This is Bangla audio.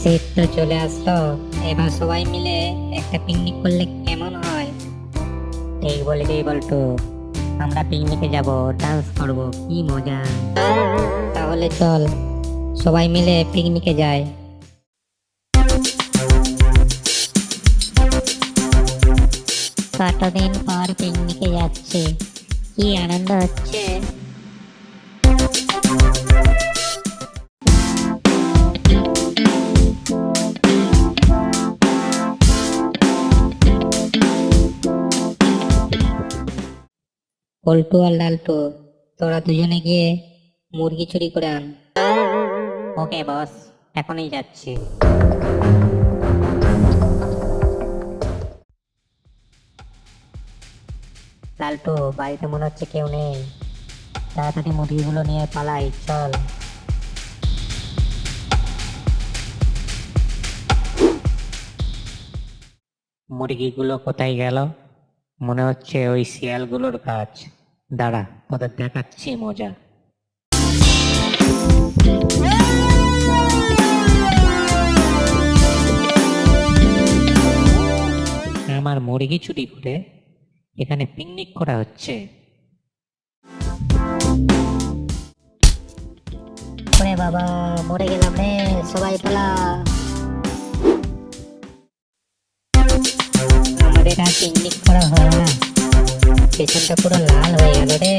শীত তো চলে আসলো। এবার সবাই মিলে একটা পিকনিক করলে কেমন হয়? ঠিক বলেছি বল্টু, আমরা পিকনিকে যাব ডান্স করব, কি মজা। তাহলে চল, সবাই মিলে পিকনিকে যাই। কতদিন পর পিকনিকে যাচ্ছি? কি আনন্দ হচ্ছে? পল্টু আর লালটু তোরা। দুজনে গিয়ে মুরগি চুরি করে আন। ওকে, বস। এখনই যাচ্ছি। লালটু বাড়িতে মনে হচ্ছে কেউ নেই। তাড়াতাড়ি মুরগিগুলো নিয়ে পালাই, চল। মুরগিগুলো কোথায় গেল? মনে হচ্ছে ওই শিয়ালগুলোর কাজ দাঁড়া ওদের দেখাচ্ছি। মজা। আমার মুরগি চুরি করে এখানে পিকনিক করা হচ্ছে। ওরে বাবা মরে গেলাম রে সবাই পালা। আমাদের আর পিকনিক করা হয় না। পেছনটা পুরো লাল হয়ে গেল রে